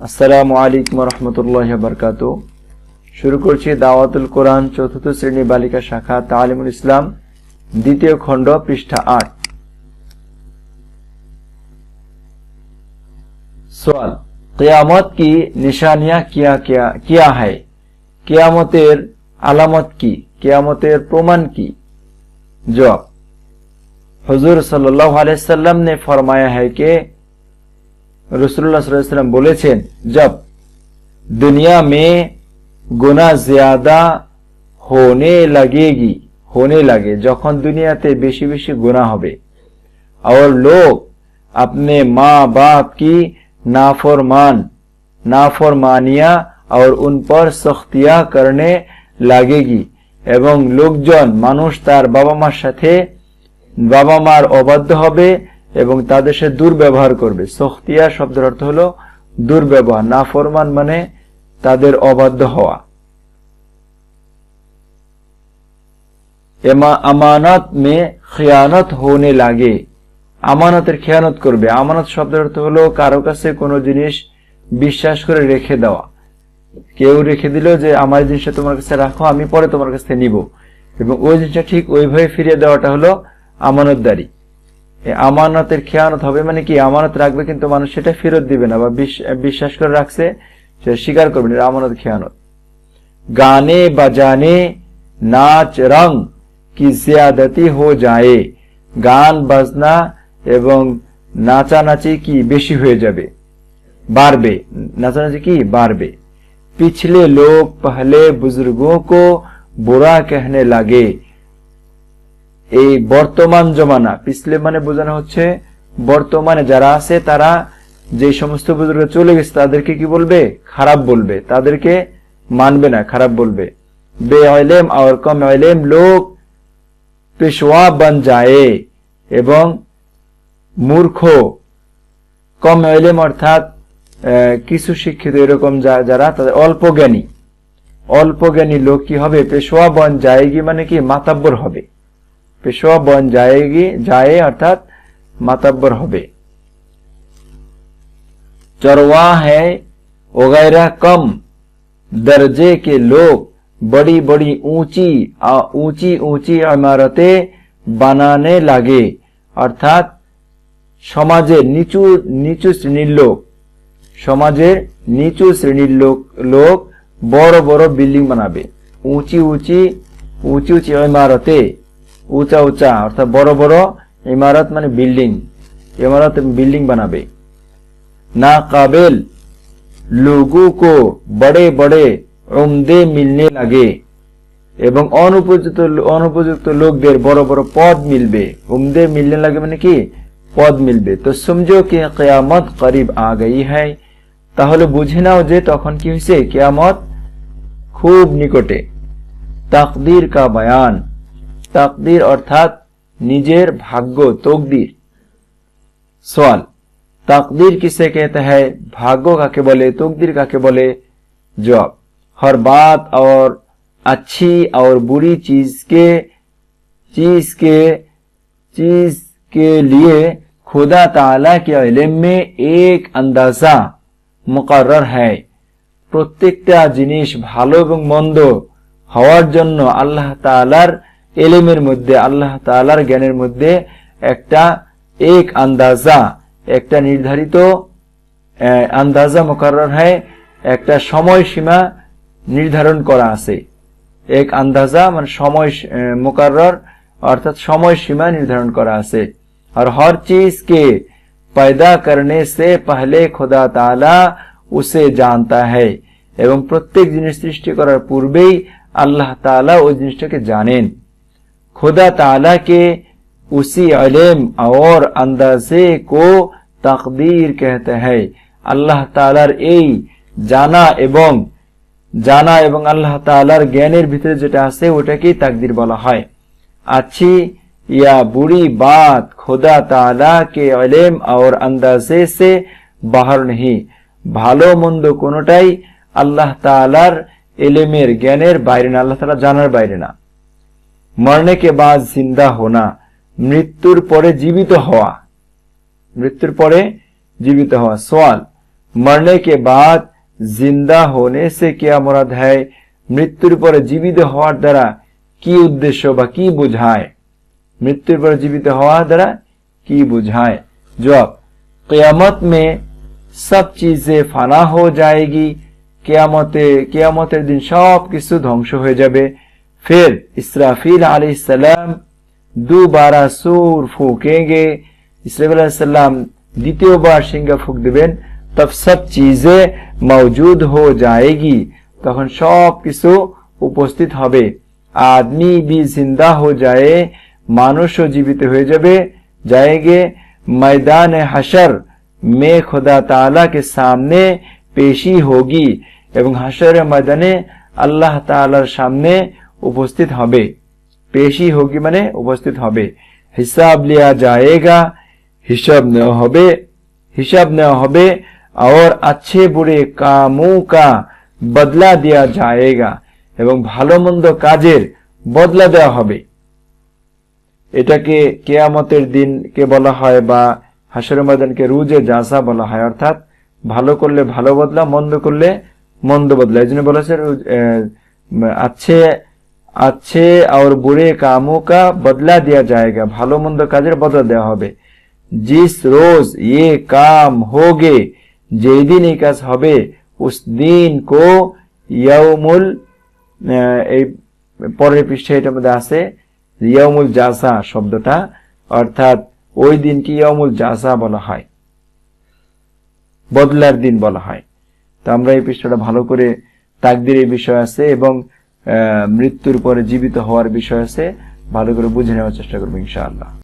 আসসালামু আলাইকুম রহমতুল্লাহ বরকাত শুরু করছি দাওয়াতুল কোরআন চতুর্থ শ্রেণী বালিকা শাখা তালিমুল ইসলাম দ্বিতীয় খণ্ড পৃষ্ঠা আট সওয়াল কিয়ামত কি নিশানিয়া কিয়া কিয়া কিয়া है কিয়ামতের আলামত কি কিয়ামতের প্রমাণ কি जवाब हुजूर सल्लल्लाहु अलैहि वसल्लम ने फरमाया है कि रसूलुल्लाह सल्लल्लाहु अलैहि वसल्लम বলেছেন जब दुनिया में गुनाह ज्यादा होने लगेगी होने लगे যখন দুনিয়াতে বেশি বেশি গুনাহ হবে और लोग अपने माँ बाप की नाफरमान नाफरमानियां और उन पर सख्तियां करने लगेगी এবং লোকজন মানুষ তার বাবা মার সাথে বাবা মার অবাধ্য হবে এবং তাদের সে দুর্ব্যবহার করবে। সখতিয়া শব্দের অর্থ হলো দুর্ব্যবহার না ফরমান মানে তাদের অবাধ্য হওয়া। এমা আমানত মে খেয়ানত হোনে লাগে। আমানতের খেয়ানত করবে। আমানত শব্দের অর্থ হলো কারও কাছে কোনো জিনিস বিশ্বাস করে রেখে দেওয়া। কেউ রেখে দিল যে, আমার জিনিসটা তোমার কাছে রাখো, আমি পরে তোমার কাছে নিব। এবং ওই জিনিসটা ঠিক ওইভাবে ফিরিয়ে দেওয়াটা হলো আমানতদারি। আমানতের খেয়ানত হবে মানে কি আমানত রাখবে কিন্তু মানুষ সেটা ফেরত দিবে না বা বিশ- বিশ্বাস করে রাখছে সে স্বীকার করবে না এটা আমানত খেয়ানত গানে বাজানে নাচ রং কি জিয়াদতি হো যায় গান বাজনা এবং নাচানাচি কি বেশি হয়ে যাবে বাড়বে নাচানাচি কি বাড়বে पिछले लोग पहले बुजुर्गों को बुरा कहने लगे এই বর্তমান জমানা পিছলে মানে বোঝানো হচ্ছে বর্তমানে যারা আছে তারা যে সমস্ত বুজুর্গ চলে গেছে তাদেরকে কি বলবে? খারাপ বলবে। তাদেরকে মানবে না, খারাপ বলবে। বে অলেম আর কম অলেম লোক পেশোয়া বন যায় এবং মূর্খ, কম এলেম অর্থাৎ কিছু শিক্ষিত এরকম যারা তাদের অল্প জ্ঞানী। অল্প জ্ঞানী লোক কি হবে? পেশোয়া বন যায়গি মানে কি? মাতাব্বর হবে। পেশোয়া বন যায়গি যায় অর্থাৎ মাতাব্বর হবে चरवा है वगैरह कम दर्जे के लोग बड़ी बड़ी ऊंची आ- ऊंची ऊंची इमारतें বানানে লাগে অর্থাৎ সমাজের নিচু নিচু শ্রেণীর লোক সমাজের নিচু শ্রেণীর লোক লোক বড় বড় বিল্ডিং বানাবে উঁচি উঁচি উঁচি উঁচি ইমারতে উঁচা উঁচা, অর্থাৎ বড় বড় ইমারত মানে বিল্ডিং। ইমারত বিল্ডিং বানাবে। না কাবেল, লুগু কো বড়ে বড়ে উমদে মিলনে লাগে এবং অনুপযুক্ত অনুপযুক্ত লোকদের বড় বড় পদ মিলবে। উমদে মিলনে লাগে মানে কি? পদ মিলবে। তো সমঝো কি কেয়ামত করিব আ হ্যাঁ তাহলে বুঝে নাও যে তখন কি হয়েছে কেয়ামত খুব নিকটে। তাকদির কা বয়ান। তাকদির অর্থাৎ নিজের ভাগ্য তকদির सवाल तकदीर किसे कहते हैं भाग्य काके बोले तकदीर काके बोले जवाब हर बात और अच्छी और बुरी चीज के चीज के चीज के लिए खुदा ताला के इल्म में एक अंदाजा मुकर्रर है প্রত্যেকটা জিনিস ভালো এবং মন্দ হওয়ার জন্য আল্লাহ তাআলার এলেমের মধ্যে, আল্লাহ তালার জ্ঞানের মধ্যে একটা এক আন্দাজা, একটা নির্ধারিত আন্দাজা মোকারর হয় একটা সময়সীমা নির্ধারণ করা আছে। এক আন্দাজা মানে সময় মোকার অর্থাৎ সময়সীমা নির্ধারণ করা আছে। আর হর চিজকে পায়দা করনে সে পহলে খোদা তালা উসে জানতা হ্যায় এবং প্রত্যেক জিনিস সৃষ্টি করার পূর্বেই আল্লাহ তালা ওই জিনিসটাকে জানেন। खुदा ताला के उसी इल्म और अंदाजे को तकदीर कहते हैं আল্লাহ তাআলার এই জানা এবং জানা এবং আল্লাহ তাআলার জ্ঞানের ভিতরে যেটা আছে ওটাকেই তাকদির বলা হয় अच्छी या बुरी बात खुदा ताला के इल्म और अंदाजे से बाहर नहीं ভালো মন্দ কোনোটাই আল্লাহ তাআলার এলেমের জ্ঞানের বাইরে না আল্লাহ তাআলা জানার বাইরে না মরনে কে বাদ জিন্দা হোনা মৃত্যুর পরে জীবিত হওয়া মৃত্যুর পরে জীবিত হওয়া সোয়াল मरने के बाद जिंदा होने से क्या मुराद है মৃত্যুর পরে জীবিত হওয়ার দ্বারা কি উদ্দেশ্য বা কি বোঝায় মৃত্যুর পরে জীবিত হওয়ার দ্বারা কি বোঝায় জবাব কিয়ামত में सब चीजें ফানা हो जाएगी কিয়ামতে কিয়ামতের দিন সব কিছু ধ্বংস হয়ে যাবে फिर इसराफील आसमाम দুবারা সুর ফুকেंगे इसराफील आसमाम দ্বিতীয়বার সিংহা ফুক দিবেন তব সব চিজে মৌজুদ হো যায়গি তখন সব কিছু উপস্থিত হবে আদমি বি জিন্দা হো যায় মানুষও জীবিত হয়ে যাবে যায়গে ময়দান হাসর মে খোদা তালা কে সামনে পেশি হোগি এবং হাসরের ময়দানে আল্লাহ তালার সামনে উপস্থিত হবে। পেশি হোগি মানে উপস্থিত হবে। হিসাব লিয়া যায়গা, হিসাব নেওয়া হবে। হিসাব নেওয়া হবে আর আচ্ছে বুড়ে কামু কা বদলা দেওয়া যায়গা এবং ভালো মন্দ কাজের বদলা দেওয়া হবে। এটাকে কেয়ামতের দিনকে বলা হয় বা হাসর ময়দানকে রুজে জাসা বলা হয়। অর্থাৎ ভালো করলে ভালো বদলা, মন্দ করলে মন্দ বদলা। এই জন্য বলেছে আছে আছে আর বুড়ে কামো কা বদলা দিয়া যায়গা ভালো মন্দ কাজের বদলা দেওয়া হবে জিস রোজ ইয়ে কাম হোগে যেই দিন এই কাজ হবে উস দিন কো ইয়ামুল এই পরের পৃষ্ঠে এটার মধ্যে আছে ইয়ামুল জাসা শব্দটা অর্থাৎ ওই দিনটি ইয়ামুল জাসা বলা হয় বদলার দিন বলা হয় তো আমরা এই পৃষ্ঠাটা ভালো করে তাকদির এই বিষয় আছে এবং মৃত্যুর পরে জীবিত হওয়ার বিষয় আছে ভালো করে বুঝে নেওয়ার চেষ্টা করব ইনশাআল্লাহ।